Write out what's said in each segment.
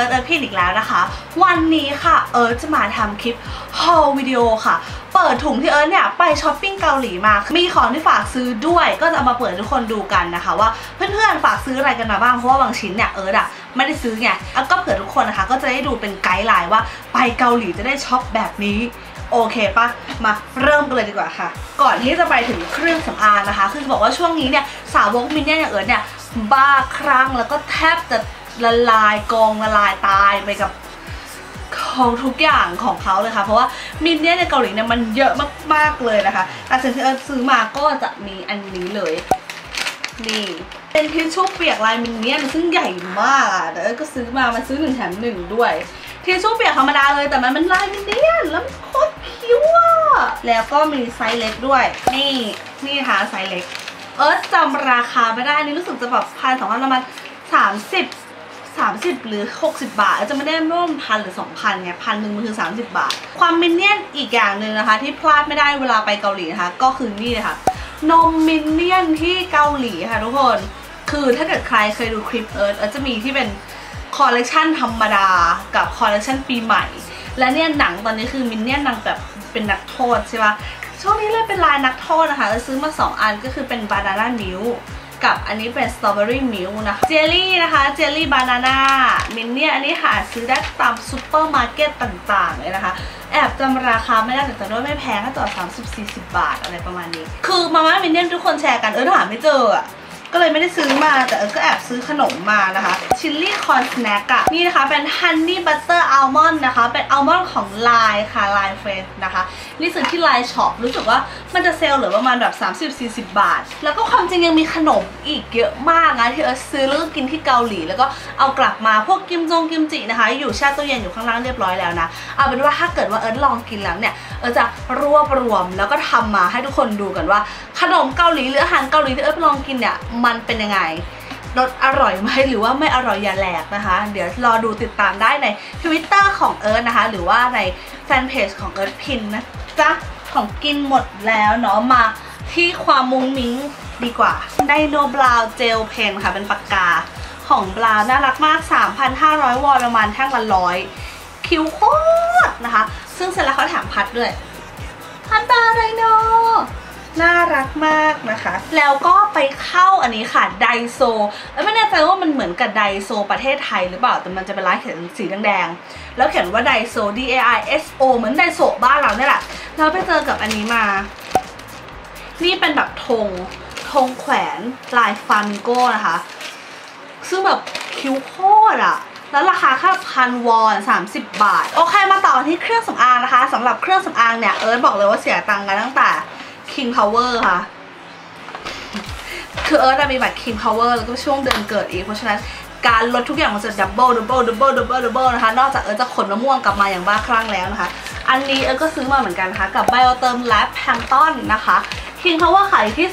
อิร์ธเอิร์ธพี่อีกแล้วนะคะ วันนี้ค่ะเอิร์ธจะมาทำคลิปฮอลวิดีโอค่ะ เปิดถุงที่เอิร์ธเนี่ยไปช้อปปิ้งเกาหลีมา มีของที่ฝากซื้อด้วย ก็จะเอามาเปิดทุกคนดูกันนะคะ ว่าเพื่อนๆฝากซื้ออะไรกันมาบ้าง เพราะว่าบางชิ้นเนี่ยเอิร์ธอะไม่ได้ซื้อไงแล้วก็เผื่อทุกคนนะคะ ก็จะได้ดูเป็นไกด์ไลน์ว่าไปเกาหลีจะได้ช็อปแบบนี้โอเคปะมาเริ่มกันเลยดีกว่าค่ะ ก่อนที่จะไปถึงเครื่องสำอางนะคะ คือบอกว่าช่วงนี้เนี่ยสาวกมินเนี่ยอย่างเอิร์ธเนี่ยบ้าคลั่งแล้วก็แทบจะ ละลายกองละลายตายไปกับของทุกอย่างของเขาเลยค่ะ เพราะว่ามินเนี่ยนในเกาหลีเนี่ยมันเยอะมากๆเลยนะคะแต่สิ่งที่เอิร์ธซื้อมาก็จะมีอันนี้เลย นี่เป็นทิชชู่เปียกลายมินเนี่ยนซึ่งใหญ่มากอะแต่เอิร์ธก็ซื้อมามันซื้อหนึ่งแถมหนึ่งด้วยทิชชู่เปียกธรรมดาเลยแต่มันเป็นลายมินเนี่ยนแล้วมันโคตรคิ้วอะแล้วก็มีไซส์เล็กด้วย นี่นี่ค่ะไซส์เล็ก เอิร์ธจำราคาไม่ได้นี่รู้สึกจะแบบพันสองพันประมาณสามสิบ สามสิบหรือ 60 บาท จะไม่ได้ร่วมพันหรือ 2,000ไงพันหนึ่งมันคือ 30 บาท ความมินเนี่ยนอีกอย่างหนึ่งนะคะ ที่พลาดไม่ได้เวลาไปเกาหลีนะคะ ก็คือนี่เลยค่ะนมมินเนี่ยนที่เกาหลีค่ะทุกคน คือถ้าเกิดใครเคยดูคลิปเอิร์ธจะมีที่เป็นคอลเลกชันธรรมดากับคอลเลกชันปีใหม่ และเนี่ยหนังตอนนี้คือมินเนี่ยนนางแบบเป็นนักโทษใช่ปะช่วงนี้เลยเป็นลายนักโทษนะคะซื้อมา 2 อันก็คือเป็นบานาน่ามิล กับอันนี้เป็นสตรอเบอรี่มิลนะคะเจลลี่นะคะเจลลี่บานาน่ามินเนี่ยอันนี้หาซื้อได้ตามซูเปอร์มาร์เก็ตต่างๆเลยนะคะแอบจำราคาไม่ได้แต่จำได้วยไม่แพงก็ต่อ30 40 บาทอะไรประมาณนี้ คือมาม่ามินเนี่ยทุกคนแชร์กันเออหาไม่เจออะ ก็เลยไม่ได้ซื้อมาแต่เออก็แอบซื้อขนมมานะคะชิลลี่คอนสแน็คอะนี่นะคะเป็นฮันนี่บัตเตอร์อัลมอนด์นะคะ เป็นอัลมอนด์ของลายค่ะลายเฟรนนะคะนี่ซื้อที่ไลน์ช็อปรู้สึกว่ามันจะเซลล์หลือประมาณแบบ 30-40 บาท แล้วก็ความจริงยังมีขนมอีกเยอะมากนะที่เออซื้อแล้วก็กินที่เกาหลี แล้วก็เอากลับมาพวกกิมจงกิมจินะคะ อยู่แช่ตู้เย็นอยู่ข้างล่างเรียบร้อยแล้วนะเอาเป็นว่าถ้าเกิดว่าเอิร์ธลองกินแล้วเนี่ยเอิร์ธจะรวบรวมแล้วก็ทำมาให้ทุกคนดูกันว่า ขนมเกาหลีหรืออาหารเกาหลีที่เอิร์ธลองกินเนี่ยมันเป็นยังไงรสอร่อยไหมหรือว่าไม่อร่อยอย่าแหลกนะคะ เดี๋ยวรอดูติดตามได้ใน Twitter ของเอิร์ธนะคะ หรือว่าในแฟนเพจของเอิร์ธพินนะจ๊ะของกินหมดแล้วเนาะมาที่ความมุ้งมิ้งดีกว่าไดโนบราวเจลเพนค่ะเป็นปากกาของบราวน่ารักมาก 3,500 วอนประมาณแท่งละร้อยคิวโคตรนะคะ ซึ่งเสร็จแล้วเขาแถมพัดด้วยพัดบาไดโน น่ารักมากนะคะ แล้วก็ไปเข้าอันนี้ค่ะไดโซแล้วไม่แน่ใจว่ามันเหมือนกับไดโซประเทศไทยหรือเปล่า แต่มันจะเป็นลายเขียนสีแดงๆ แล้วเขียนว่าไดโซ D A I S O เหมือนไดโซบ้านเราเนี่ยแหละ เราไปเจอกับอันนี้มา นี่เป็นแบบธงธงแขวนลายฟามิงโก้นะคะ ซึ่งแบบคิ้วโคตรอะแล้วราคาแค่พันวอน30 บาท โอเคมาต่อที่เครื่องสำอางนะคะสำหรับเครื่องสำอางเนี่ยเอิร์ธบอกเลยว่าเสียตังค์กันตั้งแต่ King Power ค่ะ คือเอิร์ธมีบัตร King Power แล้วก็ช่วงเดือนเกิดอีก เพราะฉะนั้นการลดทุกอย่างมันจะดับเบิลดับเบิลดับเบิลดับเบิลดับเบิลนะคะ นอกจากเอิร์ธจะขนมะม่วงกลับมาอย่างบ้าคลั่งแล้วนะคะ อันนี้เอิร์ธก็ซื้อมาเหมือนกันนะคะกับ Bioterm Lab Plankton นะคะ King Power ขายอยู่ที่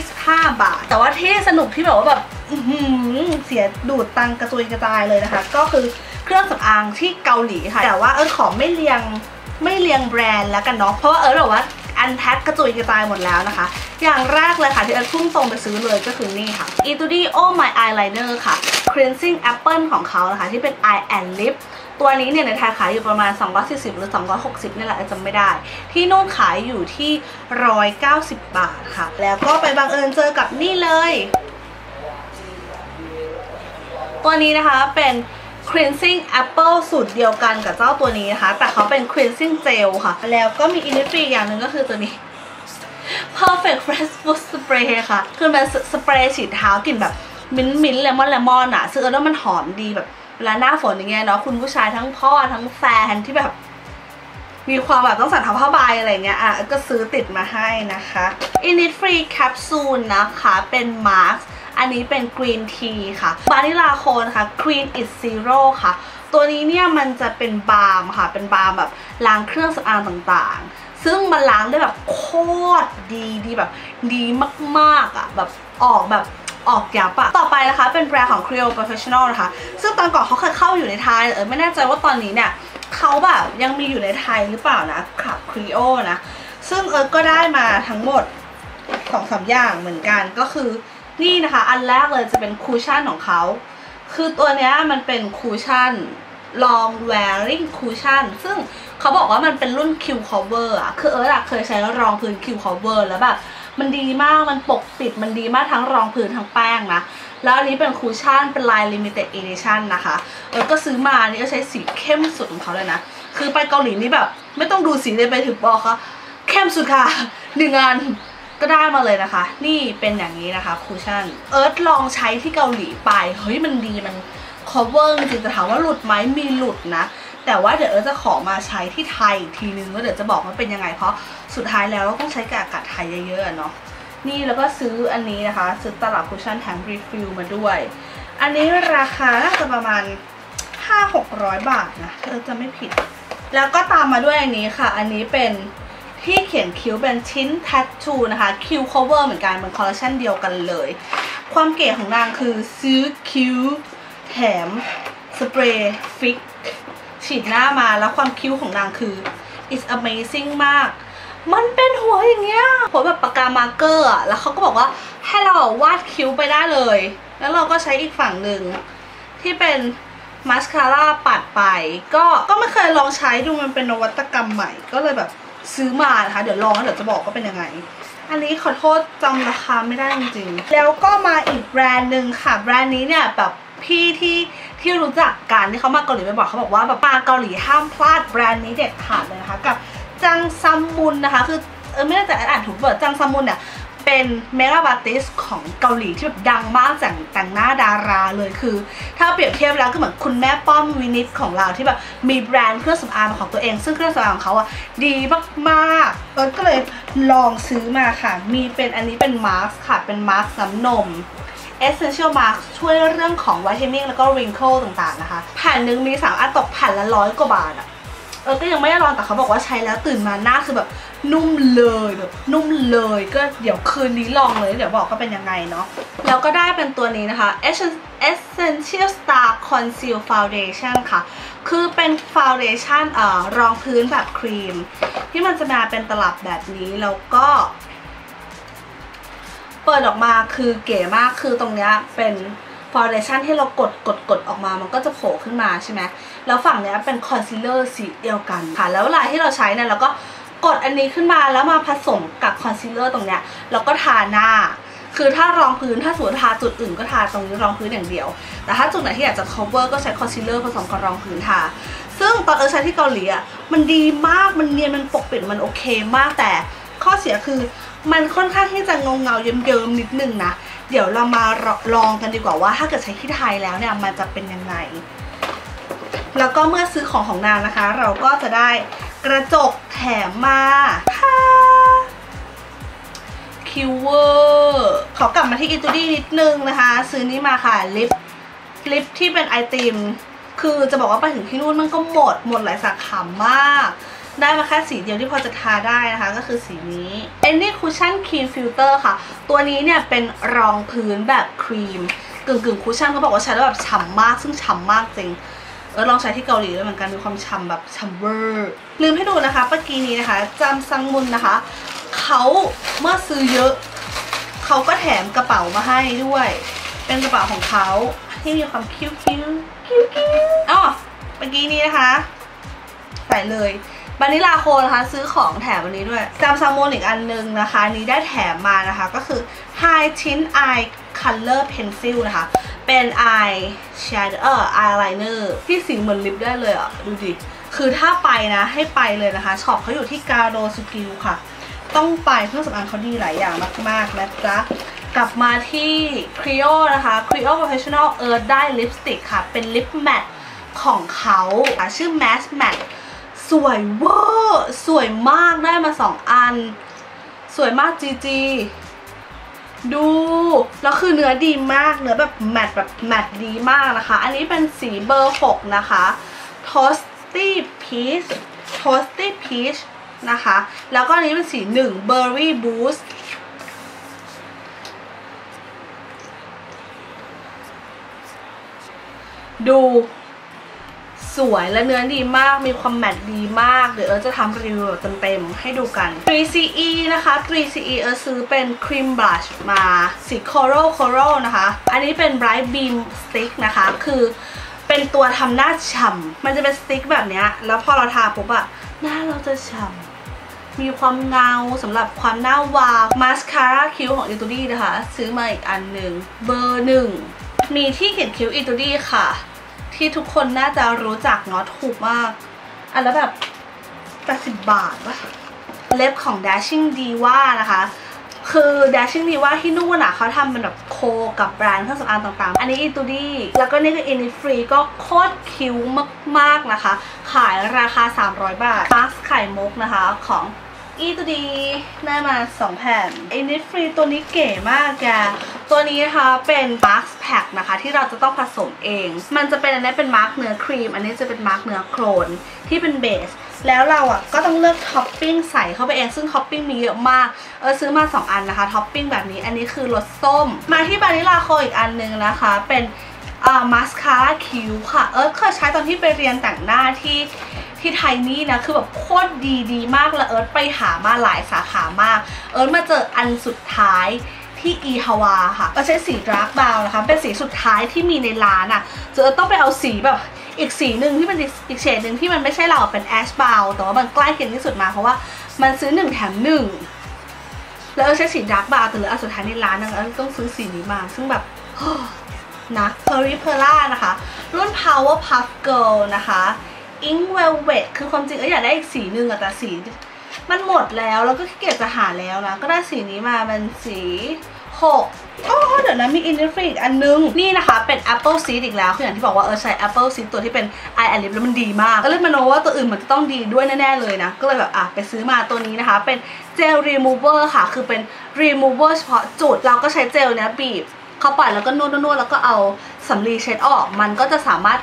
2,125 บาท แต่ว่าที่สนุกที่แบบว่าแบบเสียดูดตังกระจุยกระจายเลยนะคะ ก็คือเครื่องสำอางที่เกาหลีค่ะ แต่ว่าเอิร์ธขอไม่เรียงไม่เรียงแบรนด์แล้วกันเนาะ เพราะว่าเอิร์ธบอกว่า อันแพ็คกระจุยกระจายหมดแล้วนะคะ อย่างแรกเลยค่ะที่เอิร์ธพุ่งตรงไปซื้อเลยก็คือนี่ค่ะ e t u d i o My Eyeliner ค่ะ Cleansing Apple ของเขานะคะ ที่เป็น Eye and Lip ตัวนี้เนี่ยในไทยขายอยู่ประมาณ 240 หรือ 260นี่แหละจำไม่ได้ ที่นู่นขายอยู่ที่ 190 บาทค่ะ แล้วก็ไปบังเอิญเจอกับนี่เลย ตัวนี้นะคะเป็น cleansing apple สูตรเดียวกันกับเจ้าตัวนี้นะคะ แต่เขาเป็น cleansing gel ค่ะ แล้วก็มี Innisfree อย่างหนึ่งก็คือตัวนี้ perfect fresh food spray ค่ะ คือเป็นสเปรย์ฉีดเท้ากลิ่นแบบมิ้นท์มิ้นท์เลมอนเลมอนอะซึ่งเออว่ามันหอมดีแบบเวลาหน้าฝนอย่างเงี้ยเนาะคุณผู้ชายทั้งพ่อทั้งแฟนที่แบบมีความแบบต้องสั่นทำผ้าใบอะไรเงี้ยอะก็ซื้อติดมาให้นะคะ Innisfree Capsule นะคะ เป็นมาร์ อันนี้เป็น Green Tea ค่ะบานิลาโคนค่ะ Green is Zero ค่ะ ตัวนี้เนี่ยมันจะเป็นบาล์มค่ะ เป็นบาล์มแบบล้างเครื่องสำอางต่างๆ ซึ่งมันล้างได้แบบโคตรดีดีแบบดีมากๆอะแบบออกแบบออกยับอะต่อไปนะคะ เป็นแบรนด์ของ Creo Professional นะคะ ซึ่งตอนก่อนเขาเคยเข้าอยู่ในไทยเออไม่แน่ใจว่าตอนนี้เนี่ยเขาแบบยังมีอยู่ในไทยหรือเปล่านะขับ Creo นะ ซึ่งเออก็ได้มาทั้งหมดสองสามอย่างเหมือนกันก็คือ นี่นะคะ อันแรกเลยจะเป็นคูชั่นของเขา คือตัวเนี้ยมันเป็นคูชั่น long wearing cushion ซึ่งเขาบอกว่ามันเป็นรุ่น Q cover อะคือเอิร์ธอะเคยใช้รองพื้น Q cover แล้วแบบมันดีมาก มันปกปิด มันดีมากทั้งรองพื้นทั้งแป้งนะ แล้วอันนี้เป็นคูชั่น เป็นลาย limited edition นะคะ เออก็ซื้อมานี่ก็ใช้สีเข้มสุดของเขาเลยนะ คือไปเกาหลีนี่แบบ ไม่ต้องดูสีเลยไปถึงบอกเขาเข้มสุดค่ะหนึ่งอัน ก็ได้มาเลยนะคะ นี่เป็นอย่างนี้นะคะคูชั่นเอิร์ธลองใช้ที่เกาหลีไป เฮ้ยมันดีมัน cover จริงๆแต่ถามว่าหลุดไหมมีหลุดนะ แต่ว่าเดี๋ยวเอิร์ธจะขอมาใช้ที่ไทยอีกทีนึงแล้วเดี๋ยวจะบอกว่าเป็นยังไง เพราะสุดท้ายแล้วเราต้องใช้กับอากาศไทยเยอะๆเนาะนี่แล้วก็ซื้ออันนี้นะคะ ซื้อตลับคุชชั่นแถมรีฟิลมาด้วย อันนี้ราคาน่าจะประมาณ 5-600 บาทนะเอิร์ธจะไม่ผิด แล้วก็ตามมาด้วยอันนี้ค่ะ อันนี้เป็น ที่เขียนคิ้วเป็นชิ้นแท t ทูนะคะคิ้ว cover เหมือนกันเป็นคอลเลคชันเดียวกันเลย ความเก๋ของนางคือซื้อคิ้วแถมสเปรย์ฟิกฉีดหน้ามาแล้วความคิ้วของนางคือ it's amazing มาก มันเป็นหัวอย่างเงี้ยหัวแบบปากกามาร์เกอร์อะแล้วเขาก็บอกว่าให้เราวาดคิ้วไปได้เลย แล้วเราก็ใช้อีกฝั่งหนึ่งที่เป็นมาสคาร่าปัดไป ก็ก็ไม่เคยลองใช้ดูมันเป็นนวัตกรรมใหม่ก็เลยแบบ ซื้อมานะคะ เดี๋ยวลองแล้วเดี๋ยวจะบอกว่าเป็นยังไง อันนี้ขอโทษจำราคาไม่ได้จริงๆ แล้วก็มาอีกแบรนด์หนึ่งค่ะ แบรนด์นี้เนี่ยแบบพี่ที่ที่รู้จักกันที่เขามาเกาหลีไปบอกเขาบอกว่าแบบมาเกาหลีห้ามพลาดแบรนด์นี้เด็ดขาดเลยนะคะ กับจังซัมมุนนะคะ คือเออไม่แน่ใจอ่านถูกเปล่าจังซัมมุนเนี่ย เป็นเมกาบาติสของเกาหลีที่แบบดังมากจากแต่งหน้าดาราเลยคือ ถ้าเปรียบเทียบแล้วก็เหมือนคุณแม่ป้อมวินิตของเราที่แบบมีแบรนด์เครื่องสำอางของตัวเอง ซึ่งเครื่องสำอางของเขาอะดีมากๆเออก็เลยลองซื้อมาค่ะ มีเป็นอันนี้เป็นมาร์คค่ะ เป็นมาร์คน้ำนม Essential Mask ช่วยเรื่องของ whitening แล้วก็ wrinkle ต่างๆนะคะ แผ่นหนึ่งมี3อันตกแผ่นละร้อยกว่าบาทอะ เออก็ยังไม่ได้ลองแต่เขาบอกว่าใช้แล้วตื่นมาหน้าคือแบบนุ่มเลยแบบนุ่มเลยก็เดี๋ยวคืนนี้ลองเลย เดี๋ยวบอกก็เป็นยังไงเนาะแล้วก็ได้เป็นตัวนี้นะคะ Essential Star Conceal Foundation ค่ะ คือเป็น foundation เอ่อรองพื้นแบบครีม ที่มันจะมาเป็นตลับแบบนี้แล้วก็เปิดออกมาคือเก๋มากคือตรงเนี้ยเป็น ฟ u n เดชั่นที่เรากดกดกดออกมามันก็จะโผล่ขึ้นมาใช่ไหมแล้วฝั่งเนี้ยเป็นคอนซีลเลอร์สีเดียวกันค่ะ แล้วเวลาที่เราใช้เนี่ยเราก็กดอันนี้ขึ้นมาแล้วมาผสมกับคอนซีลเลอร์ตรงเนี้ยแล้วก็ทาหน้า คือถ้ารองพื้นถ้าสมมติทาจุดอื่นก็ทาตรงนี้รองพื้นอย่างเดียว แต่ถ้าจุดไหนที่อยากจะ cover ก็ใช้คอนซีลเลอร์ผสมกับรองพื้นทา ซึ่งตอนเออใช้ที่เกาหลีอะมันดีมากมันเนียนมันปกปิดมันโอเคมากแต่ข้อเสียคือมันค่อนข้างที่จะเงาเงาเยิ้มเยิ้มนิดนึงนะ เดี๋ยวเรามาลองกันดีกว่าว่า ถ้าเกิดใช้ที่ไทยแล้วเนี่ยมันจะเป็นยังไง แล้วก็เมื่อซื้อของของนางนะคะ เราก็จะได้กระจกแถมมาค่ะคิวเวอร์ขอกลับมาที่อิตูดี้นิดนึงนะคะ ซื้อนี้มาค่ะลิปลิปที่เป็นไอติม คือจะบอกว่าไปถึงที่นู่นมันก็หมดหมดหลายสาขามาก ได้มาแค่สีเดียวที่พอจะทาได้นะคะ ก็คือสีนี้ Any Cushion Cream Filter ค่ะ ตัวนี้เนี่ยเป็นรองพื้นแบบครีมกึ่งกึ่งคุชชั่นเขาบอกว่าใช้แล้วแบบฉ่ำมากซึ่งฉ่ำมากจริงเออลองใช้ที่เกาหลีด้วยเหมือนกันมีความฉ่ำแบบฉ่ำเวอร์ลืมให้ดูนะคะเมื่อกี้นี้นะคะจำซังมุนนะคะเขาเมื่อซื้อเยอะเขาก็แถมกระเป๋ามาให้ด้วย เป็นกระเป๋าของเขาที่มีความคิ้วคิ้วคิ้วคิ้วอ๋อเมื่อกี้นี้นะคะ ใส่เลย บานิลาโคนะคะซื้อของแถมวันนี้ด้วยแซมซังโมนอีกอันนึงนะคะนี้ได้แถมมานะคะก็คือ High Tint Eye Color Pencil นะคะ เป็น Eye Shadow เออ Eyeliner ที่สีเหมือนลิปได้เลยอะ ดูดิ คือถ้าไปนะให้ไปเลยนะคะช็อปเขาอยู่ที่กาโดสกิลค่ะ ต้องไปเครื่องสำอางเขาดีหลายอย่างมากๆนะจ๊ะกลับมาที่ Creo นะคะ Creo Professional Earth ได้ลิปสติกค่ะ เป็นลิปแมทของเขาอะชื่อ Mask Matte วยเวอร์สวยมากได้มาสองอัน สวยมากจีจีดู แล้วคือเนื้อดีมาก เนื้อแบบแมตแบบแมตดีมากนะคะ อันนี้เป็นสีเบอร์ 6 นะคะ Toasty Peach Toasty Peach นะคะ แล้วก็อันนี้เป็นสี 1 Berry Boost ดู สวยและเนื้อดีมากมีความแมตต์ดีมาก เดี๋ยวเอิร์ธจะทำรีวิวเต็มๆให้ดูกัน 3CE นะคะ 3CE เอิร์ธซื้อเป็นครีมบลัชมาสี Coral Coral นะคะ อันนี้เป็น Bright Beam Stick นะคะ คือเป็นตัวทำหน้าฉ่ำมันจะเป็นสติ๊กแบบเนี้ยแล้วพอเราทาปุ๊บอะหน้าเราจะฉ่ำมีความเงาสำหรับความหน้าวาวมาสคาร่าคิ้วของอิตูดี้นะคะ ซื้อมาอีกอันหนึ่งเบอร์หนึ่ง มีที่เขียนคิ้วอิตูดี้ค่ะ ที่ทุกคนน่าจะรู้จักเนาะถูกมาก อันละแบบ 80 บาทวะเล็บของ Dashing Diva นะคะ คือ Dashing Diva ที่นู่นอะเขาทำเป็นแบบโคกับแบรนด์เครื่องสำอางต่างๆ อันนี้ i t u d i แล้วก็นี่คือ Innisfree ก็โคตรคิ้วมากๆนะคะ ขายราคา 300 บาทมาสไข่มุกนะคะของ อีตัวดีได้มา 2 แผ่น Innisfree ตัวนี้เก๋มากแกตัวนี้นะคะเป็น Mask Pack นะคะ ที่เราจะต้องผสมเอง มันจะเป็นอันนี้เป็นมาร์กเนื้อครีม อันนี้จะเป็นมาร์กเนื้อโครนที่เป็นเบส แล้วเราอะก็ต้องเลือกท็อปปิ้งใส่เข้าไปเองซึ่งท็อปปิ้งมีเยอะมากเออซื้อมา 2 อันนะคะท็อปปิ้งแบบนี้อันนี้คือรสส้ม มาที่บานิลาโคอีกอันนึงนะคะ เป็น มาสคาร่าคิ้วค่ะ เออเคยใช้ตอนที่ไปเรียนแต่งหน้าที่ที่ไทยนี่นะ คือแบบโคตรดีดีมากแล้วเอิร์ธไปหามาหลายสาขามาก เอิร์ธมาเจออันสุดท้ายที่อีฮาวาค่ะก็ใช้สีดราร์กบาวนะคะ เป็นสีสุดท้ายที่มีในร้านอะ่ะเจอต้องไปเอาสีแบบอีกสีหนึ่งที่เป็นอีกเฉดหนึ่งที่มันไม่ใช่เราเป็นแอชบาวแต่ว่ามันใกล้เคียงที่สุดมาเพราะว่ามันซื้อหนึ่งแถมหนึ่งแล้วเอิร์ธใช้สีดาร์กบาวแต่เหลืออันสุดท้ายในร้านนะเอิร์ธต้องซื้อสีนี้มา ซึ่งแบบ นะ p e r i p e r a นะคะ รุ่น Power Puff Girl นะคะ Ink Velvet คือความจริงก็อยากได้อีกสีหนึ่งอะแต่สี มันหมดแล้วแล้วก็ขี้เกียจจะหาแล้วนะ ก็ได้สีนี้มาเป็นสี6อ๋อเดี๋ยวนะมี Innisfree อีกอันนึง นี่นะคะเป็น Apple Seed อีกแล้ว คืออย่างที่บอกว่าเออใช้ Apple Seed ตัวที่เป็น Eye and Lip แล้วมันดีมากก็เลยมาโนว่าตัวอื่นมันจะต้องดีด้วยแน่ ๆ เลยนะ ก็เลยแบบอะไปซื้อมาตัวนี้นะคะ เป็นเจล remover ค่ะ คือเป็น remover เฉพาะจุด เราก็ใช้เจลเนี้ยบีบ เข้าไปแล้วก็นวดนวดแล้วก็เอาสำลีเช็ดออก มันก็จะสามารถ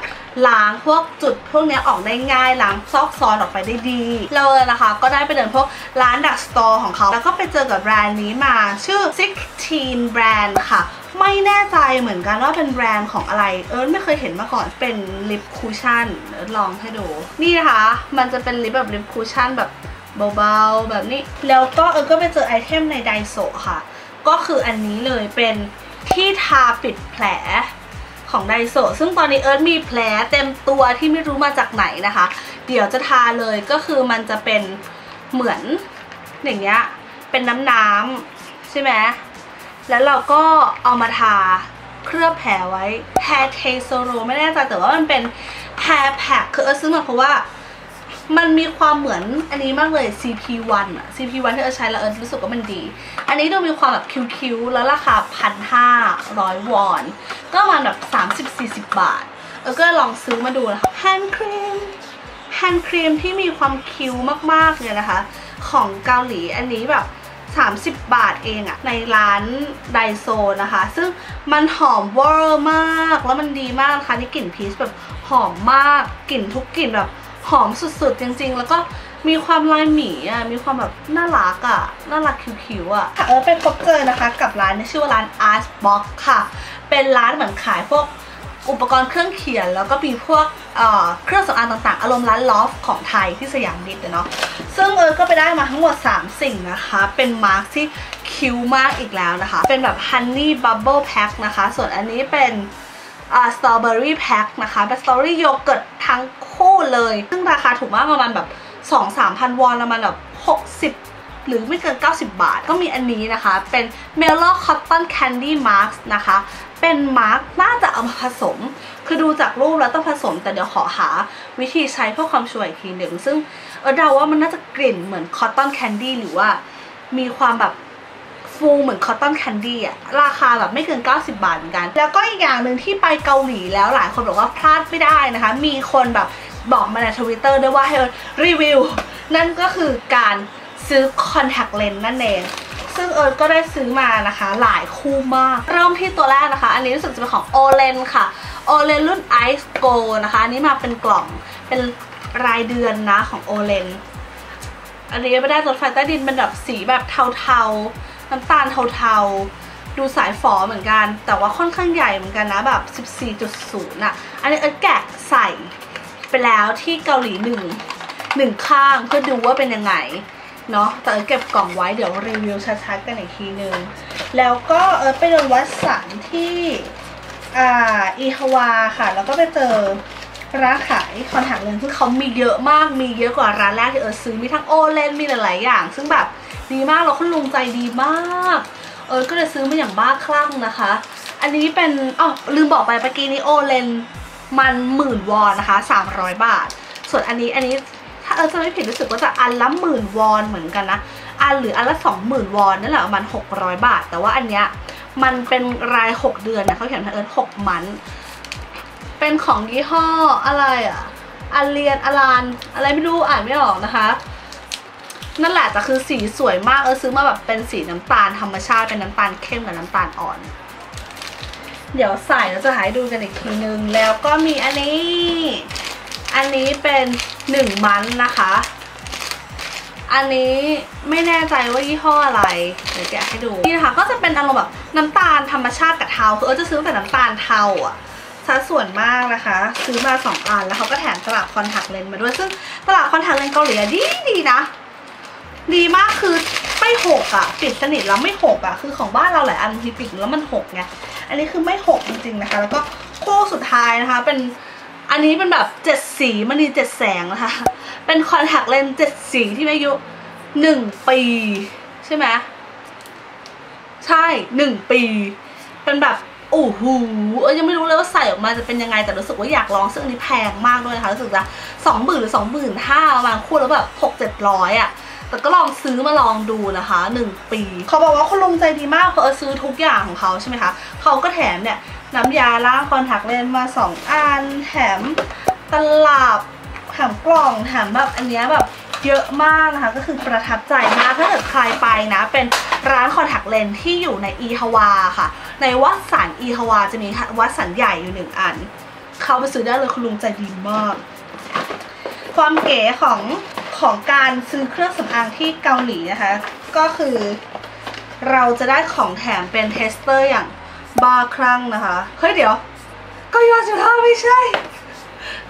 ล้างพวกจุดพวกนี้ออกได้ง่ายล้างซอกซอนออกไปได้ดี เราเลยนะคะ ก็ได้ไปเดินพวกร้านดักสตอร์ของเขา แล้วก็ไปเจอกับแบรนด์นี้มาชื่อ 16 Brand ค่ะไม่แน่ใจเหมือนกันว่าเป็นแบรนด์ของอะไร เอิร์ธไม่เคยเห็นมาก่อนเป็นลิปคูชั่นเอิร์ธลองให้ดูนี่นะคะ มันจะเป็นลิปแบบลิปคูชั่นแบบเบาๆแบบนี้ แล้วก็เอิร์ธก็ไปเจอไอเทมในไดโซค่ะ ก็คืออันนี้เลยเป็น ที่ทาปิดแผลของไดโซซึ่งตอนนี้เอิร์ธมีแผลเต็มตัวที่ไม่รู้มาจากไหนนะคะ เดี๋ยวจะทาเลยก็คือมันจะเป็นเหมือนอย่างเงี้ยเป็นน้ำน้ำใช่ไหมแล้วเราก็เอามาทาเคลือบแผลไว้ hair t a s o r o ไม่แน่ใจแต่ว่ามันเป็น hair pack คือเอิร์ธซื้อมาเพราะว่า มันมีความเหมือนอันนี้มากเลย CP1 อะ CP1 ที่เอิร์ธใช้แล้วเอิร์ธรู้สึกว่ามันดี อันนี้ดูมีความแบบคิ้วๆ แล้วราคาพันห้าร้อยวอน ก็ประมาณแบบ 30-40 บาท เออก็ลองซื้อมาดูนะแฮนด์ครีมแฮนด์ครีมที่มีความคิ้วมากๆเลยนะคะ ของเกาหลีอันนี้แบบ30 บาทเองอะในร้านไดโซนะคะ ซึ่งมันหอมเวอร์มาก แล้วมันดีมากนะคะนี่กลิ่นพีชแบบหอมมากกลิ่นทุกกลิ่นแบบ หอมสุดๆ จริง ๆ แล้วก็มีความลายหมีอะ มีความแบบน่ารักอะ น่ารักคิ้วๆอะ ค่ะเออไปพบเจอนะคะ กับร้านที่ชื่อว่าร้าน Art Box ค่ะ เป็นร้านเหมือนขายพวกอุปกรณ์เครื่องเขียน แล้วก็มีพวกเอ่อเครื่องสำอางต่างๆ อารมณ์ร้านลอฟของไทยที่สยามดิสเนาะ ซึ่งเออก็ไปได้มาทั้งหมด 3 สิ่งนะคะ เป็นมาร์คที่คิ้วมากอีกแล้วนะคะ เป็นแบบ Honey Bubble Pack นะคะ ส่วนอันนี้เป็น สตรอเบอรี่แพ็คนะคะเป็นสตรอเบอรี่โยเกิร์ตทั้งคู่เลย ซึ่งราคาถูกมากประมาณแบบ 2-3 พันวอนประมาณแบบ 60หรือไม่เกิน 90 บาท ก็มีอันนี้นะคะ เป็น m e l o Cotton Candy Mask นะคะ เป็นมาร์กน่าจะเอามาผสม คือดูจากรูปแล้วต้องผสม แต่เดี๋ยวขอหาวิธีใช้เพื่อความช่วยอีกทีหนึ่ง ซึ่งเออเดาว่ามันน่าจะกลิ่นเหมือนคอตตอนแคนดี้หรือว่ามีความแบบ ฟูเหมือนคอตตอนแคนดี้อะราคาแบบไม่เกิน 90 บาทเหมือนกัน แล้วก็อีกอย่างหนึ่งที่ไปเกาหลีแล้วหลายคนบอกว่าพลาดไม่ได้นะคะ มีคนแบบบอกมาในทวิตเตอร์ด้วยว่าให้รีวิว นั่นก็คือการซื้อคอนแทคเลนส์นั่นเองซึ่งเอิร์ธก็ได้ซื้อมานะคะหลายคู่มาก เริ่มที่ตัวแรกนะคะ อันนี้รู้สึกจะเป็นของ o l e n ค่ะ o l e n รุ่น Ice Go นะคะ อันนี้มาเป็นกล่องเป็นรายเดือนนะของ o l e n อันนี้ไม่ได้รถไฟใต้ดินเป็นแบบสีแบบเทาๆ น้ำตาลเทาๆ ดูสายฝอเหมือนกัน แต่ว่าค่อนข้างใหญ่เหมือนกันนะแบบ 14.0อะอันนี้เอิร์แกะใส่ไปแล้วที่เกาหลีหนึ่งหนึ่งข้างเพื่อดูว่าเป็นยังไงเนาะแต่เอิร์เก็บกล่องไว้เดี๋ยวรีวิวชัดๆกันอีกทีนึง แล้วก็เอิร์ไปโดนวัดสันที่อ่าอีฮวาค่ะ แล้วก็ไปเจอ ร้านขายคอนแทคเลนส์ซึ่งเขามีเยอะมาก มีเยอะกว่าร้านแรกที่เอิร์ธซื้อ มีทั้งโอเลนมีหลายๆอย่าง ซึ่งแบบดีมากแล้วคุณลุงใจดีมาก เอิร์ธก็เลยซื้อมาอย่างบ้าคลั่งนะคะ อันนี้เป็นอ๋อลืมบอกไปเมื่อกี้นี้โอเลนมันหมื่นวอนนะคะ 300 บาท ส่วนอันนี้ อันนี้ถ้าเออจะไม่ผิดรู้สึกว่าจะอันละหมื่นวอนเหมือนกันนะ อันหรืออันละสองหมื่นวอนนั่นแหละประมาณหกร้อยบาท แต่ว่าอันเนี้ยมันเป็นรายหกเดือนนะเขาเขียนว่าเอิร์ธหกมัน เป็นของยี่ห้ออะไรอะอันเลียนอลานอะไรไม่รู้อ่านไม่ออกนะคะ นั่นแหละแต่คือสีสวยมากเออซื้อมาแบบเป็นสีน้ำตาลธรรมชาติเป็นน้ำตาลเข้มกับน้ำตาลอ่อน เดี๋ยวใส่แล้วจะให้ดูกันอีกทีนึง แล้วก็มีอันนี้ อันนี้เป็นหนึ่งมันนะคะ อันนี้ไม่แน่ใจว่ายี่ห้ออะไรเดี๋ยวแกะให้ดูนี่นะคะก็จะเป็นอารมณ์แบบน้ำตาลธรรมชาติกับเทาคือเออจะซื้อแต่น้ำตาลเทาอะ สัดส่วนมากนะคะ ซื้อมาสองอัน แล้วเขาก็แถมตลับคอนแทคเลนส์มาด้วยซึ่งตลับคอนแทคเลนส์เกาหลีอดีดีนะ ดีมากคือไม่หกอะปิดสนิทแล้วไม่หกอะคือของบ้านเราหลายอันที่ปิดแล้วมันหกไงอันนี้คือไม่หกจริงๆนะคะ แล้วก็คู่สุดท้ายนะคะ เป็นอันนี้เป็นแบบเจ็ดสีมันนีเจ็ดแสงนะคะ เป็นคอนแทคเลนส์เจ็ดสีที่อายุหนึ่งปีใช่ไหมใช่หนึ่งปี เป็นแบบ โอ้โหเออยังไม่รู้เลยว่าใส่ออกมาจะเป็นยังไงแต่รู้สึกว่าอยากลองซึ่งอันนี้แพงมากด้วยนะคะรู้สึกจะสองหมื่นหรือสองหมื่นห้าประมาณคู่แล้วแบบหกเจ็ดร้อยอะแต่ก็ลองซื้อมาลองดูนะคะหนึ่งปี เขาบอกว่าคุณลุงใจดีมากเพราะเออซื้อทุกอย่างของเขาใช่ไหมคะเขาก็แถมเนี่ยน้ำยาล้างคอนแทคเลนส์มาสองอัน แถมตลับแถมกล่องแถมแบบอันเนี้ยแบบ เยอะมากนะคะ ก็คือประทับใจมากถ้าเกิดใครไปนะ เป็นร้านคอนแทคเลนส์ที่อยู่ในอีฮวาค่ะ ในวัดสันอีฮวาจะมีวัดสันใหญ่อยู่หนึ่งอัน เขาไปซื้อได้เลยคุณลุงใจดีมาก ความเก๋ของของการซื้อเครื่องสำอางที่เกาหลีนะคะ ก็คือเราจะได้ของแถมเป็นเทสเตอร์อย่างบาครั้งนะคะ เฮ้ยเดี๋ยว ก็ยอดจุฬาไม่ใช่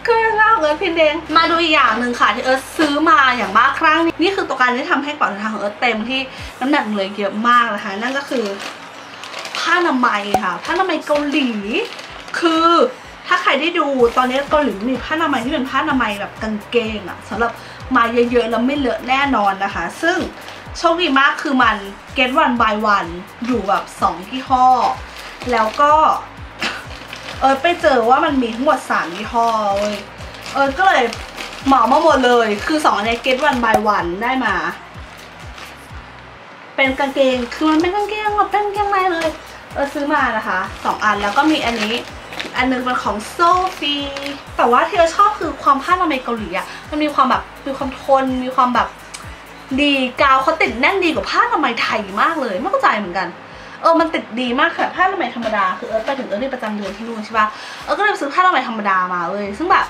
ก็ยังเล่าเอิร์ธพินเดงมาดูอีกอย่างหนึ่งค่ะที่เอิร์ธซื้อมาอย่างบ้าครั้งนี่นี่คือตัวการที่ทำให้กระเป๋าเดินทางของเอิร์ธเต็มที่น้ำหนักเลยเยอะมากนะคะ นั่นก็คือ ผ้าอนามัยค่ะ ผ้าอนามัยเกาหลี คือถ้าใครได้ดูตอนนี้เกาหลีมีผ้าอนามัยที่เป็นผ้าอนามัยแบบกางเกงอะสำหรับมาเยอะๆแล้วไม่เลอะแน่นอนนะคะ ซึ่งโชคดีมากคือมัน get one by one อยู่แบบ2ยี่ห้อ แล้วก็ เออไปเจอว่ามันมีทั้งหมด3ยี่ห้อเว้ยเออก็เลยเหมามาหมดเลย คือ2อันเนี้ย get one by one ได้มา เป็นกางเกง คือมันเป็นกางเกงแบบเป็นกางเกงในเลย เออซื้อมานะคะสองอันแล้วก็มีอันนี้ อันหนึงเป็นของโซฟี แต่ว่าที่เราชอบคือความผ้าอนามัยเกาหลีอะ มันมีความแบบมีความทน มีความแบบดีกาวเขาติดแน่นดีกว่าผ้าอนามัยไทยมากเลย ไม่เข้าใจเหมือนกัน เออมันติดดีมากค่ะผ้าอนามัยธรรมดาคือเออไปถึงเออที่ประจำเดือนที่นู่นใช่ปะเออก็เลยซื้อผ้าอนามัยธรรมดามาเลยซึ่งแบบ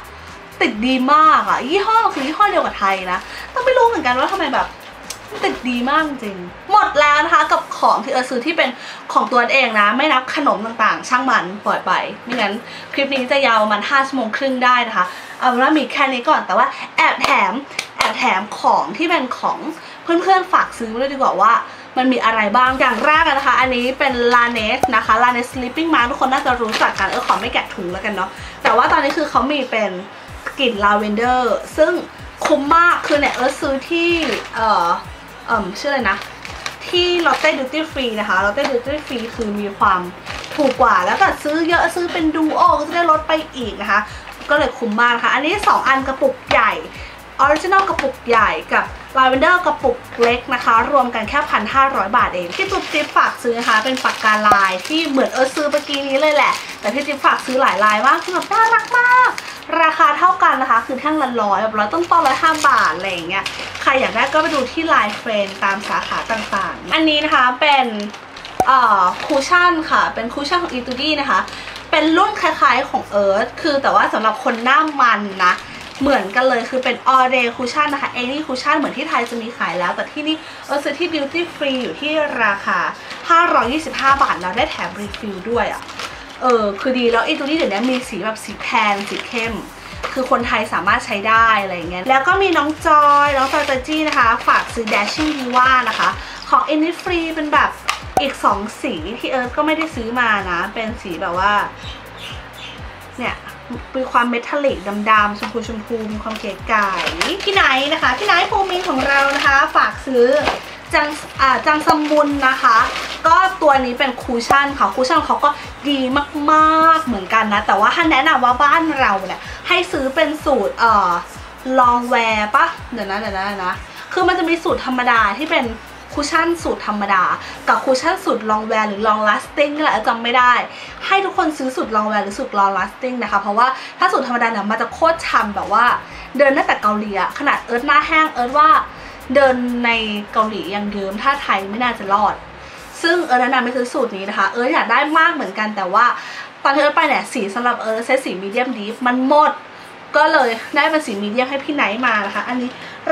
ติดดีมากอะยี่ห้อคือยี่ห้อเดียวกับไทยนะแต่ไม่รู้เหมือนกันว่าทำไมแบบติดดีมากจริง หมดแล้วนะคะกับของที่เออซื้อที่เป็นของตัวเองนะ ไม่นับขนมต่างๆ ช่างมันปล่อยไปไม่งั้นคลิปนี้จะยาวประมัน5ชั่วโมงครึ่งได้นะคะ เอาเป็นว่ามีแค่นี้ก่อนแต่ว่าแอบแถมแอบแถมของที่เป็นของเพื่อนๆฝากซื้อมาด้วยดีกว่าว่า มันมีอะไรบ้าง อย่างแรกนะคะ อันนี้เป็น l a n e s นะคะ l a n e s Sleeping Mask ทุกคนน่าจะรู้จักกัน เออขอไม่แกะถุงแล้วกันเนาะ แต่ว่าตอนนี้คือเขามีเป็นกลิ่นลาเวนเดอร์ ซึ่งคุ้มมาก คือเนี่ยเออซื้อที่ เอ่อ เอ่มชื่ออะไรนะ ที่ Lotte Duty Free นะคะ Lotte Duty Free คือมีความถูกกว่า แล้วก็ซื้อเยอะซื้อเป็นดูโอก็จะได้ลดไปอีกนะคะ ก็เลยคุ้มมากนะคะ อันนี้ 2 อันกระปุกใหญ่ออริจินอลกระปุกใหญ่กับ Lavender กระปุกเล็กนะคะ รวมกันแค่พันห้าร้อยบาทเองที่จุ๊บจิ๊บฝากซื้อนะคะเป็นปากกาลายที่เหมือนเออซื้อเมื่อกี้นี้เลยแหละ แต่ที่จิ๊บฝากซื้อหลายลายมากคือแบบน่ารักมาก ราคาเท่ากันนะคะ คือแท่งละร้อยแบบร้อยต้นต้นร้อยห้าบาทอะไรอย่างเงี้ยใครอยากได้ก็ไปดูที่ไลน์เฟรนตามสาขาต่างๆ อันนี้นะคะเป็นเอ่อคูชั่นค่ะ เป็นคูชั่นของอีตูดี้นะคะ เป็นรุ่นคล้ายๆของเอิร์ธคือแต่ว่าสำหรับคนหน้ามันนะ เหมือนกันเลยคือเป็น all day cushion นะคะ any cushion เหมือนที่ไทยจะมีขายแล้ว แต่ที่นี่เออซื้อที่ duty free อยู่ที่ราคา 525 บาท แล้วได้แถมรีฟิลด้วยอะ่ะ เออ คือดีแล้วไอ้ตัวนี้เดี๋ยวนี้มีสีแบบสีแทนสีเข้ม คือคนไทยสามารถใช้ได้อะไรอย่างเงี้ย แล้วก็มีน้องจอย น้องจอยเตจี้นะคะ ฝากซื้อ Dashing Diva นะคะ ของ Innisfree เป็นแบบอีก 2 สีที่เอิร์ธก็ไม่ได้ซื้อมานะ เป็นสีแบบว่า เนี่ย มีความเมทัลลิกดำๆชมพูชมพูมีความเก๋ไก่พี่ไนท์นะคะพี่ไนท์ภูมินของเรานะคะ ฝากซื้อจังอ่าจังสมุนนะคะ ก็ตัวนี้เป็นคูชั่นค่ะคูชั่นเขาก็ดีมากๆเหมือนกันนะ แต่ว่าถ้าแนะนำว่าบ้านเราเนี่ยให้ซื้อเป็นสูตรเอ่อลองแวร์ปะเดี๋ยวนะเดี๋ยวนะนะคือมันจะมีสูตรธรรมดาที่เป็น คูชั่นสูตรธรรมดา กับคูชั่นสูตรลองแวร์หรือลองลาสติ้งนี่แหละจำไม่ได้ ให้ทุกคนซื้อสูตรลองแวร์หรือสูตรลองลาสติ้งนะคะ เพราะว่าถ้าสูตรธรรมดาเนี่ยมันจะโคตรช้ำแบบว่า เดินตั้งแต่เกาหลีอะขนาดเอิร์ธหน้าแห้งเอิร์ธว่าเดินในเกาหลียังเดิมถ้าไทยไม่น่าจะรอด ซึ่งเอิร์ธแนะนำไปซื้อสูตรนี้นะคะ เอิร์ธอยากได้มากเหมือนกันแต่ว่าตอนที่เอิร์ธไปเนี่ยสีสำหรับเอิร์ธเซตสีมีเดียมดีฟมันหมดก็เลยได้เป็นสีมีเดียมให้พี่ไนท์มานะคะ อันนี้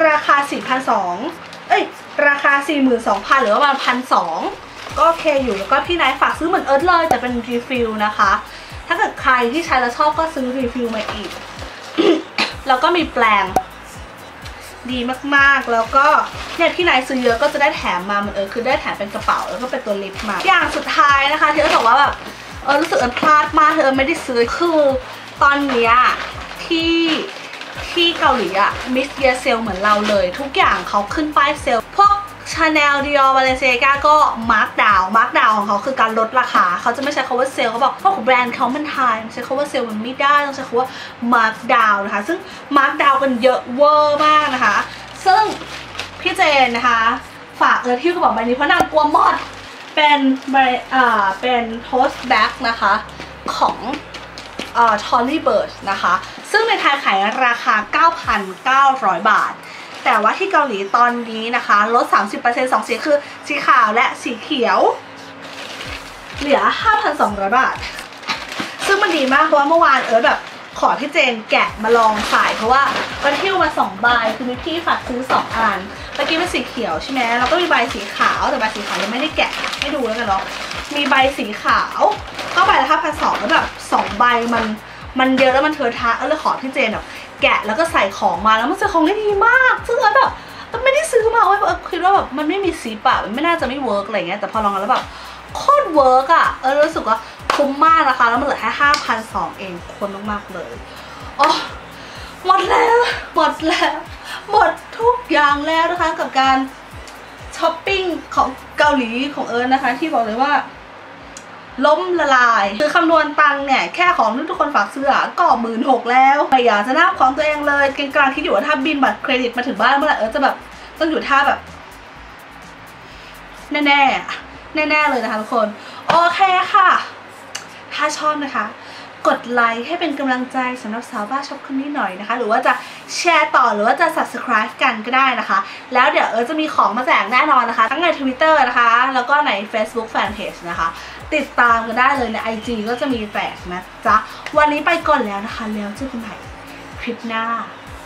ราคา 4,200 เอ้ย ราคา 42,000 หรือว่าประมาณพันสองก็โอเคอยู่แล้วก็พี่ไนท์ฝากซื้อเหมือนเอิร์ธเลยแต่เป็นรีฟิลนะคะ ถ้าเกิดใครที่ใช้แล้วชอบก็ซื้อรีฟิลมาอีก แล้วก็มีแปลง ดีมากๆ แล้วก็เนี่ยพี่นท์ซื้อเยอะก็จะได้แถมมาเหมือนเออคือได้แถมเป็นกระเป๋าแล้วก็เป็นตัวลิปมา อย่างสุดท้ายนะคะที่เอิร์ธบอกว่าแบบเออรู้สึกเอิร์ธพลาดมากเธอไม่ได้ซื้อคือตอนเนี้ยที่ ที่เกาหลีอะมิสเยเซลเหมือนเราเลย ทุกอย่างเขาขึ้นป้ายเซลพวกชาแนลดิออร์บาเลเซกาก็มาร์กดาวมาร์กดาวของเขาคือการลดราคา เขาจะไม่ใช้คำว่าเซลเขาบอกเพราะของแบรนด์เขามันไทยใช้คำว่าเซลมันไม่ได้ ต้องใช้คำว่ามาร์กดาวนะคะ ซึ่งมาร์กดาวกันเยอะเวอร์มากนะคะ ซึ่งพี่เจนนะคะ ฝากเออที่กระบอกใบนี้เพราะนางกลัวหมดเป็นใบอ่าเป็นโทสแบ็กนะคะของ เอ่อ Tolly Bird นะคะ ซึ่งในไทยขายราคา 9,900 บาท แต่ว่าที่เกาหลีตอนนี้นะคะ ลด 30%สองสีคือ สีขาวและสีเขียว เหลือ 5,200 บาท ซึ่งมันดีมากเพราะว่าเมื่อวานเอิร์ธแบบขอพี่เจนแกะมาลองใส่เพราะว่ามันทิ้วมา2ใบคือมีพี่ฝากซื้อ2อันเมื่อกี้เป็นสีเขียวใช่ไหมแล้วก็มีใบสีขาวแต่ใบสีขาวยังไม่ได้แกะให้ดูแล้วกันเนาะ มีใบสีขาว ก็ใบละห้าพันสองแล้วแบบสองใบมันมันเยอะแล้วมันเทอะทะเออเลยขอพี่เจนแบบแกะแล้วก็ใส่ของมาแล้วมันใส่ของได้ดีมากซึ่งเออแบบเออไม่ได้ซื้อมาเว้ยเออคิดว่าแบบมันไม่มีสีปะมันไม่น่าจะไม่เวิร์กอะไรเงี้ยแต่พอลองแล้วแบบโคตรเวิร์กอะเออรู้สึกว่าคุ้มมากนะคะ แล้วมันเหลือแค่ห้าพันสองเองคุ้มมากๆเลยอ๋อหมดแล้วหมดแล้วหมดทุกอย่างแล้วนะคะกับการช้อปปิ้งของเกาหลีของเอิร์นนะคะ ที่บอกเลยว่า ล้มละลายคือคำนวณตังค์เนี่ยแค่ของที่ทุกคนฝากซื้อก็หมื่นหกแล้วไม่อยากจะนับของตัวเองเลยกลางๆคิดอยู่ว่าถ้าบินบัตรเครดิตมาถึงบ้านเมื่อไหร่เออจะแบบต้องอยู่ท่าแบบ แน่ๆอะแน่ๆเลยนะคะทุกคน โอเคค่ะ ถ้าชอบนะคะกดไลค์ให้เป็นกำลังใจสำหรับสาวบ้าช็อปคนนี้หน่อยนะคะ หรือว่าจะแชร์ต่อหรือว่าจะ subscribe กันก็ได้นะคะ แล้วเดี๋ยวเออจะมีของมาแจกแน่นอนนะคะ ทั้งใน Twitter นะคะ แล้วก็ใน Facebook Fanpage นะคะ ติดตามกันได้เลยใน IG ก็จะมีแจกนะจ๊ะ วันนี้ไปก่อนแล้วนะคะ แล้วเจอกันใหม่คลิปหน้า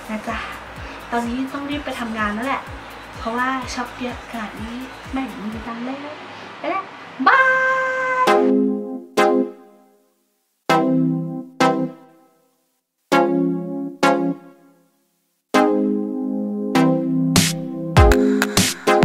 นะจ๊ะ ตอนนี้ต้องรีบไปทำงานแล้วแหละ เพราะว่าช็อปเยอะขนาดนี้ไม่มีตังค์แล้วไปแล้วบาย